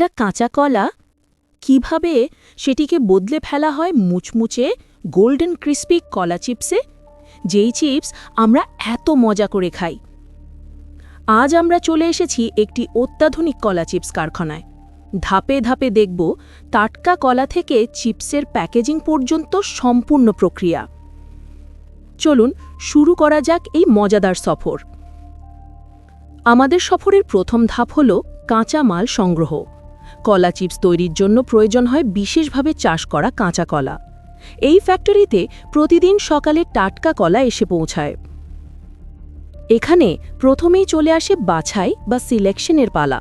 একটা কাঁচা কলা? কীভাবে সেটিকে বদলে ফেলা হয় মুচমুচে গোল্ডেন ক্রিস্পি কলা চিপসে? যেই চিপস আমরা এত মজা করে খাই। আজ আমরা চলে এসেছি একটি অত্যাধুনিক কলা চিপস কারখানায়। ধাপে ধাপে দেখব টাটকা কলা থেকে চিপসের প্যাকেজিং পর্যন্ত সম্পূর্ণ প্রক্রিয়া। চলুন শুরু করা যাক এই মজাদার সফর। আমাদের সফরের প্রথম ধাপ হল কাঁচা মাল সংগ্রহ। কলা চিপস তৈরির জন্য প্রয়োজন হয় বিশেষভাবে চাষ করা কাঁচা কলা। এই ফ্যাক্টরিতে প্রতিদিন সকালে টাটকা কলা এসে পৌঁছায়। এখানে প্রথমেই চলে আসে বাছাই বা সিলেকশনের পালা।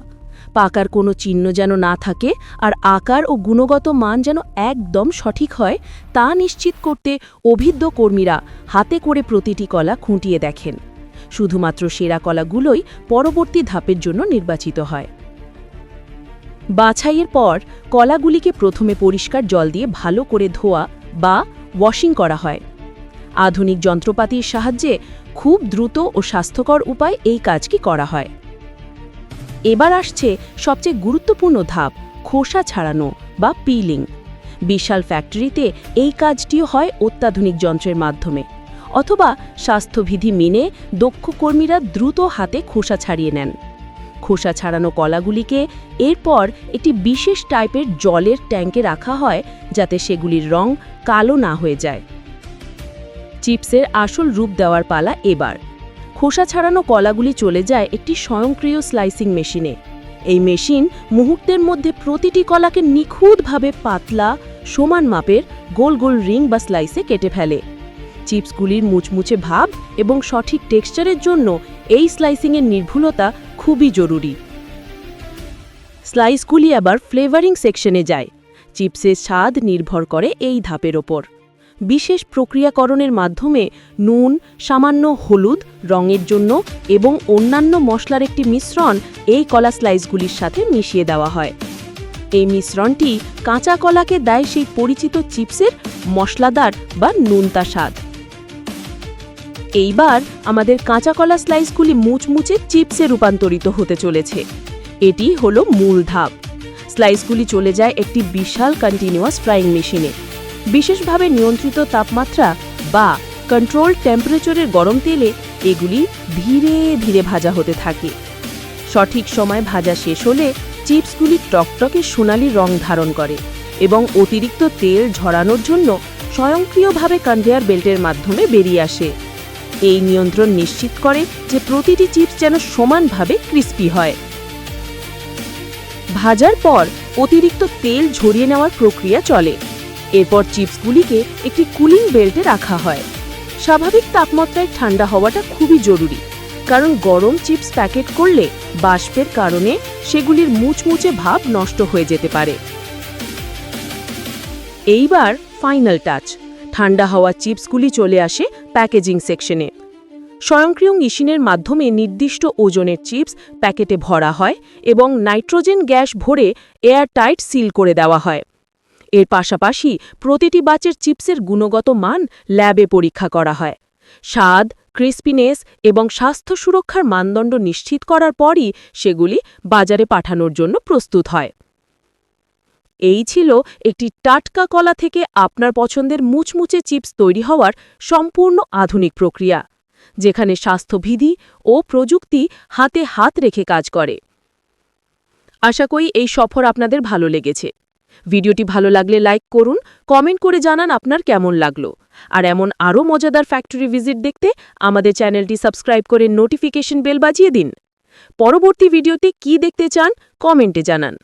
পাকার কোনো চিহ্ন যেন না থাকে আর আকার ও গুণগত মান যেন একদম সঠিক হয়, তা নিশ্চিত করতে অভিজ্ঞ কর্মীরা হাতে করে প্রতিটি কলা খুঁটিয়ে দেখেন। শুধুমাত্র সেরা কলাগুলোই পরবর্তী ধাপের জন্য নির্বাচিত হয়। বাছাইয়ের পর কলাগুলিকে প্রথমে পরিষ্কার জল দিয়ে ভালো করে ধোয়া বা ওয়াশিং করা হয়। আধুনিক যন্ত্রপাতির সাহায্যে খুব দ্রুত ও স্বাস্থ্যকর উপায় এই কাজটি করা হয়। এবার আসছে সবচেয়ে গুরুত্বপূর্ণ ধাপ, খোসা ছাড়ানো বা পিলিং বিশাল ফ্যাক্টরিতে এই কাজটিও হয় অত্যাধুনিক যন্ত্রের মাধ্যমে, অথবা স্বাস্থ্যবিধি মেনে দক্ষ কর্মীরা দ্রুত হাতে খোসা ছাড়িয়ে নেন। খোসা ছাড়ানো কলাগুলিকে এরপর একটি বিশেষ টাইপের জলের ট্যাঙ্কে রাখা হয় যাতে সেগুলির রং কালো না হয়ে যায়। চিপসের আসল রূপ দেওয়ার পালা এবার। খোসা ছাড়ানো কলাগুলি চলে যায় একটি স্বয়ংক্রিয় স্লাইসিং মেশিনে। এই মেশিন মুহূর্তের মধ্যে প্রতিটি কলাকে নিখুঁতভাবে পাতলা, সমান মাপের, গোল গোল রিং বা স্লাইসে কেটে ফেলে। চিপসগুলির মুচমুচে ভাব এবং সঠিক টেক্সচারের জন্য এই স্লাইসিংয়ের নির্ভুলতা খুবই জরুরি। স্লাইসগুলি আবার ফ্লেভারিং সেকশনে যায়। চিপসের স্বাদ নির্ভর করে এই ধাপের ওপর। বিশেষ প্রক্রিয়াকরণের মাধ্যমে নুন, সামান্য হলুদ রঙের জন্য এবং অন্যান্য মশলার একটি মিশ্রণ এই কলা স্লাইসগুলির সাথে মিশিয়ে দেওয়া হয়। এই মিশ্রণটি কাঁচা কলাকে দেয় সেই পরিচিত চিপসের মশলাদার বা নুনতা স্বাদ। এইবার আমাদের কাঁচা কলা স্লাইসগুলি মুচমুচে চিপসে রূপান্তরিত হতে চলেছে। এটি হলো মূল ধাপ। স্লাইসগুলি চলে যায় একটি বিশাল কন্টিনিউয়াস ফ্রাইং মেশিনে বিশেষভাবে নিয়ন্ত্রিত তাপমাত্রা বা কন্ট্রোল টেম্পারেচারের গরম তেলে এগুলি ধীরে ধীরে ভাজা হতে থাকে। সঠিক সময় ভাজা শেষ হলে চিপসগুলি টকটকে সোনালি রং ধারণ করে এবং অতিরিক্ত তেল ঝরানোর জন্য স্বয়ংক্রিয়ভাবে কনভেয়ার বেল্টের মাধ্যমে বেরিয়ে আসে। এই নিয়ন্ত্রণ নিশ্চিত করে যে প্রতিটি চিপস যেন সমানভাবে ক্রিস্পি হয়। ভাজার পর অতিরিক্ত তেল ঝরিয়ে নেওয়ার প্রক্রিয়া চলে। এরপর চিপসগুলিকে একটি কুলিং বেল্টে রাখা হয়। স্বাভাবিক তাপমাত্রায় ঠান্ডা হওয়াটা খুবই জরুরি, কারণ গরম চিপস প্যাকেট করলে বাষ্পের কারণে সেগুলির মুচমুচে ভাব নষ্ট হয়ে যেতে পারে। এইবার ফাইনাল টাচ। ঠান্ডা হওয়া চিপসগুলি চলে আসে প্যাকেজিং সেকশনে। স্বয়ংক্রিয় মেশিনের মাধ্যমে নির্দিষ্ট ওজনের চিপস প্যাকেটে ভরা হয় এবং নাইট্রোজেন গ্যাস ভরে এয়ার টাইট সিল করে দেওয়া হয়। এর পাশাপাশি প্রতিটি বাচের চিপসের গুণগত মান ল্যাবে পরীক্ষা করা হয়। স্বাদ, ক্রিস্পিনেস এবং স্বাস্থ্য সুরক্ষার মানদণ্ড নিশ্চিত করার পরই সেগুলি বাজারে পাঠানোর জন্য প্রস্তুত হয়। এই ছিল একটি টাটকা কলা থেকে আপনার পছন্দের মুচমুচে চিপস তৈরি হওয়ার সম্পূর্ণ আধুনিক প্রক্রিয়া, যেখানে স্বাস্থ্যবিধি ও প্রযুক্তি হাতে হাত রেখে কাজ করে। আশা করি এই সফর আপনাদের ভালো লেগেছে। ভিডিওটি ভালো লাগলে লাইক করুন, কমেন্ট করে জানান আপনার কেমন লাগল। আর এমন আরও মজাদার ফ্যাক্টরি ভিজিট দেখতে আমাদের চ্যানেলটি সাবস্ক্রাইব করে নোটিফিকেশন বেল বাজিয়ে দিন। পরবর্তী ভিডিওতে কি দেখতে চান, কমেন্টে জানান।